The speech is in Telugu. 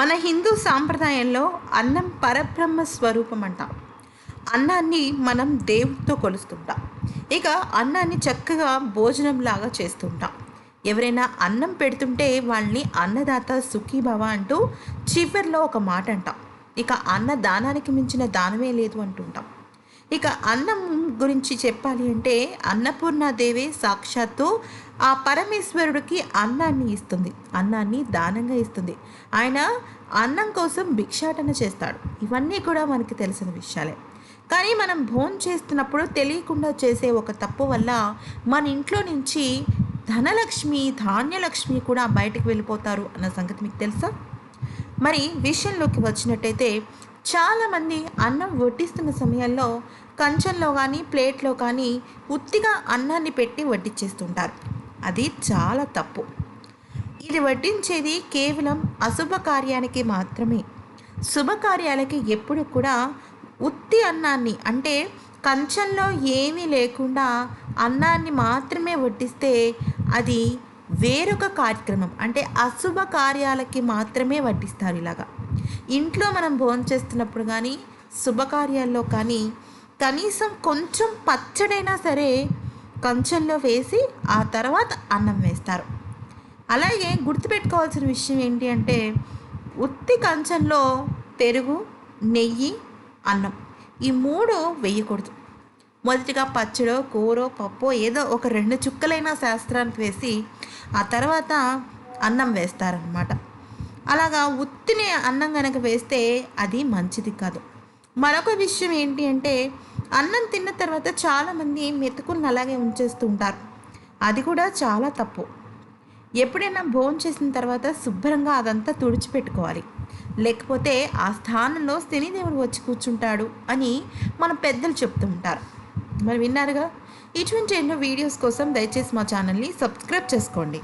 మన హిందూ సాంప్రదాయంలో అన్నం పరబ్రహ్మ స్వరూపం అంటాం. అన్నాన్ని మనం దేవుడితో కొలుస్తుంటాం. ఇక అన్నాన్ని చక్కగా భోజనంలాగా చేస్తుంటాం. ఎవరైనా అన్నం పెడుతుంటే వాళ్ళని అన్నదాత సుఖీభవ అంటూ చివరిలో ఒక మాట అంటాం. ఇక అన్న దానానికి మించిన దానమే లేదు అంటుంటాం. ఇక అన్నం గురించి చెప్పాలి అంటే అన్నపూర్ణాదేవి సాక్షాత్తు ఆ పరమేశ్వరుడికి అన్నాన్ని ఇస్తుంది అన్నాన్ని దానంగా ఇస్తుంది. ఆయన అన్నం కోసం భిక్షాటన చేస్తాడు. ఇవన్నీ కూడా మనకి తెలిసిన విషయాలే. కానీ మనం భోజనం చేస్తున్నప్పుడు తెలియకుండా చేసే ఒక తప్పు వల్ల మన ఇంట్లో నుంచి ధనలక్ష్మి ధాన్యలక్ష్మి కూడా బయటకు వెళ్ళిపోతారు అన్న సంగతి మీకు తెలుసా? మరి విషయంలోకి వచ్చినట్టయితే చాలామంది అన్నం వడ్డిస్తున్న సమయంలో కంచంలో కానీ ప్లేట్లో కానీ ఉత్తిగా అన్నాన్ని పెట్టి వడ్డించేస్తుంటారు అది చాలా తప్పు. ఇది వడ్డించేది కేవలం అశుభ కార్యానికి మాత్రమే. శుభకార్యాలకి ఎప్పుడు కూడా ఉత్తి అన్నాన్ని అంటే కంచంలో ఏమీ లేకుండా అన్నాన్ని మాత్రమే వడ్డిస్తే అది వేరొక కార్యక్రమం అంటే అశుభ కార్యాలకి మాత్రమే వడ్డిస్తారు ఇలాగా. ఇంట్లో మనం భోజనం చేస్తున్నప్పుడు కానీ శుభకార్యాల్లో కానీ కనీసం కొంచెం పచ్చడైనా సరే కంచంలో వేసి ఆ తర్వాత అన్నం వేస్తారు. అలాగే గుర్తుపెట్టుకోవాల్సిన విషయం ఏంటి అంటే ఉత్తి కంచంలో పెరుగు నెయ్యి అన్నం ఈ మూడు వేయకూడదు. మొదటిగా పచ్చడో కూరో పప్పు ఏదో ఒక రెండు చుక్కలైన శాస్త్రానికి వేసి ఆ తర్వాత అన్నం వేస్తారనమాట అలాగా ఉత్తిని అన్నం కనుక వేస్తే అది మంచిది కాదు. మరొక విషయం ఏంటి అంటే అన్నం తిన్న తర్వాత చాలామంది మెతుకులను అలాగే ఉంచేస్తూ ఉంటారు అది కూడా చాలా తప్పు. ఎప్పుడైనా భోజనం చేసిన తర్వాత శుభ్రంగా అదంతా తుడిచిపెట్టుకోవాలి. లేకపోతే ఆ స్థానంలో శనిదేవుడు వచ్చి కూర్చుంటాడు అని మన పెద్దలు చెప్తూ ఉంటారు. మరి విన్నారుగా? ఇటువంటి ఎన్నో వీడియోస్ కోసం దయచేసి మా ఛానల్ని సబ్స్క్రైబ్ చేసుకోండి.